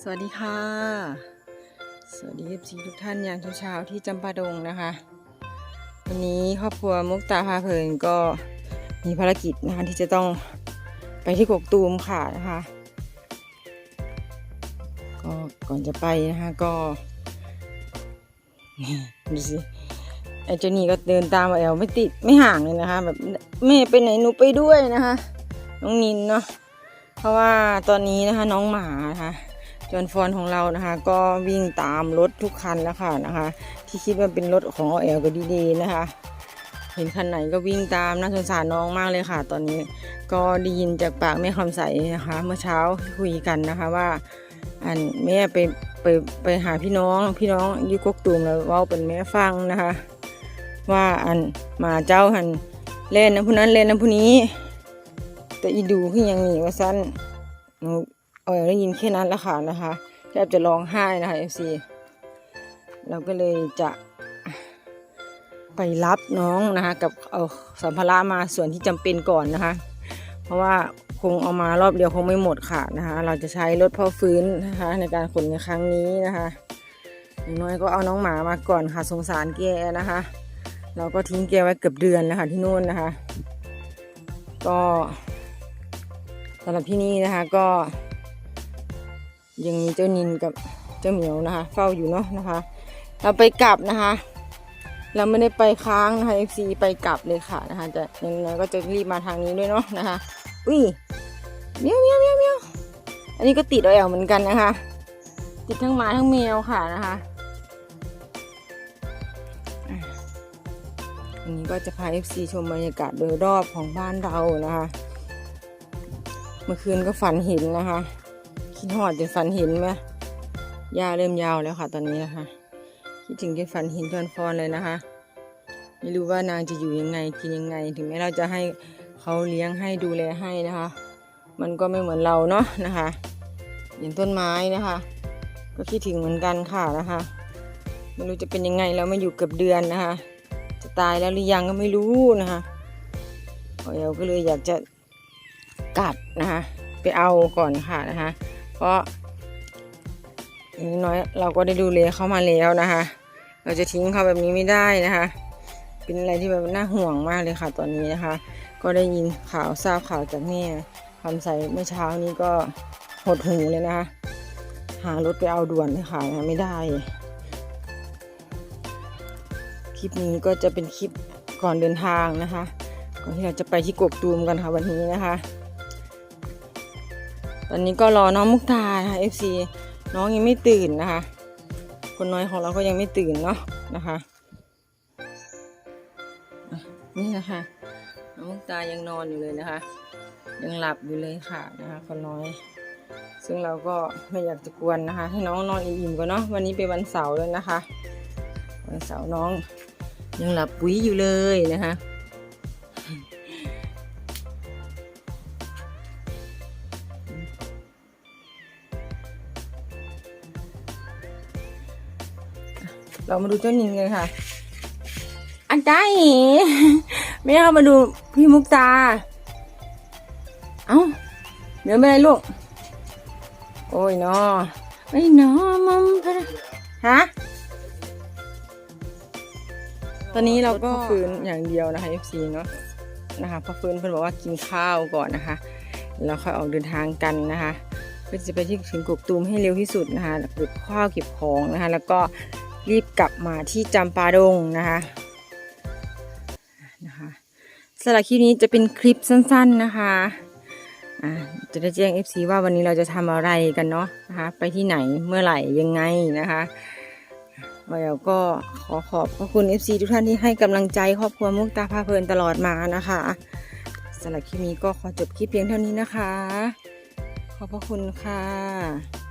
สวัสดีค่ะ สวัสดีทีทุกท่านยามเช้าๆที่จำปาดงนะคะ วันนี้ครอบครัวมุกตาพาเพลินก็มีภารกิจนะคะที่จะต้องไปที่กกตูมค่ะนะคะก็ก่อนจะไปนะคะก็ดูสิไอ้เจานี่ก็เดินตามมาแอลไม่ติดไม่ห่างเลยนะคะ แบบแม่ไปไหนหนูไปด้วยนะคะ น้องนินเนาะเพราะว่าตอนนี้นะคะน้องหมานะคะ จอนฟอนของเรานะคะ ก็วิ่งตามรถทุกคันแล้วค่ะนะคะ ที่คิดว่าเป็นรถของอเอลกับดีดีนะคะ เห็นคันไหนก็วิ่งตามน่าสงสารน้องมากเลยค่ะ ตอนนี้ก็ได้ยินจากปากแม่คำใสนะคะ เมื่อเช้าคุยกันนะคะว่า อันแม่ไปไปไปหาพี่น้องพี่น้องอยุกกตูมแล้วว่าเป็นแม่ฟังนะคะ ว่าอันมาเจ้าหันเล่นนะผู้นั้นเล่นนะผู้นี้ แต่อีดูคือยังหนีว่าสั้นหนู เออย่างได้ยินแค่นั้นละค่ะนะคะแทบจะร้องไห้นะคะเอฟซีเราก็เลยจะไปรับน้องนะคะกับเอาสัมภาระมาส่วนที่จำเป็นก่อนนะคะ เพราะว่าคงเอามารอบเดียวคงไม่หมดค่ะนะคะเราจะใช้รถพ่อฟื้นนะคะในการขนในครั้งนี้นะคะอย่างน้อยก็เอาน้องหมามาก่อนค่ะสงสารแกนะคะ เราก็ทิ้งแกไว้เกือบเดือนนะคะที่นู่นนะคะ ก็สำหรับที่นี่นะคะก็ ยังมีเจ้านินกับเจ้าเหมียวนะคะ เฝ้าอยู่เนาะนะคะ เราไปกลับนะคะ เราไม่ได้ไปค้างนะคะ FC ไปกลับเลยค่ะนะคะจะยังไงก็จะรีบมาทางนี้ด้วยเนาะนะคะ อุ้ยเมียวเมียวเมียวเมียวอันนี้ก็ติดเอแอลเหมือนกันนะคะ ติดทั้งหมาทั้งแมวค่ะนะคะอะอันนี้ก็จะพา FC ชมบรรยากาศโดยรอบของบ้านเรานะคะ เมื่อคืนก็ฝันเห็นนะคะ คิดหอดจนฝันเห็นไหมหญ้าเริ่มยาวแล้วค่ะ ตอนนี้นะคะ คิดถึงจนฝันเห็นจนฟอนเลยนะคะ ไม่รู้ว่านางจะอยู่ยังไงกินยังไง ถึงแม้เราจะให้เขาเลี้ยงให้ดูแลให้นะคะ มันก็ไม่เหมือนเราเนาะนะคะอย่างต้นไม้นะคะ ก็คิดถึงเหมือนกันค่ะนะคะไม่รู้จะเป็นยังไงเราไม่อยู่เกือบเดือนนะคะ จะตายแล้วหรือยังก็ไม่รู้นะคะเราก็เลยอยากจะกลับนะคะ ไปเอาก่อนค่ะนะคะ เพราะอย่น้อยเราก็ได้ดูแลเขามาแล้วนะคะ เราจะทิ้งเขาแบบนี้ไม่ได้นะคะ เป็นอะไรที่แบบน่าห่วงมากเลยค่ะตอนนี้นะคะ ก็ได้ยินข่าวทราบข่าวจากแม่คำใสเมื่อเช้านี้ก็หดหูเลยนะคะ หารถไปเอาด่วนเลยค่ะนะไม่ได้คลิปนี้ก็จะเป็นคลิปก่อนเดินทางนะคะก่อนที่เราจะไปที่กกตูมกันค่ะวันนี้นะคะ ตอนนี้ก็รอน้องมุกตานะคะ FC น้องยังไม่ตื่นนะคะ คนน้อยของเราก็ยังไม่ตื่นเนาะนะคะนี่นะคะน้องมุกตายังนอนอยู่เลยนะคะ ยังหลับอยู่เลยค่ะนะคะ คนน้อย ซึ่งเราก็ไม่อยากจะกวนนะคะ ให้น้องนอนอิ่มๆก่อนเนาะวันนี้เป็นวันเสาร์แล้วนะคะ วันเสาร์น้องยังหลับปุ๋ยอยู่เลยนะคะ เรามาดูเจ้านินกันค่ะ อันใจไม่เอามาดูพี่มุกตา เอ้าเดี๋ยวไม่ได้ลูก โอ้ยเนาะไม่เนาะมัมพะนะฮะตอนนี้เราก็ฟืนอย่างเดียวนะคะ FC เนาะนะคะพอฟืนเพิ่นบอกว่ากินข้าวก่อนนะคะแล้วค่อยออกเดินทางกันนะคะเพื่อจะไปที่ถึงกกตูมให้เร็วที่สุดนะคะเก็บข้าวเก็บของนะคะ แล้วก็ รีบกลับมาที่จำปาดงนะคะนะคะสำหรับคลิปนี้จะเป็นคลิปสั้น ๆนะคะจะได้แจ้ง FC ว่าวันนี้เราจะทำอะไรกันเนาะนะคะไปที่ไหนเมื่อไหร่ยังไงนะคะแล้วก็ขอขอบพระคุณ FC ทุกท่านที่ให้กำลังใจครอบครัวมุกตาพาเพลินตลอดมานะคะสำหรับคลิปนี้ก็ขอจบคลิปเพียงเท่านี้นะคะ ขอบพระคุณค่ะ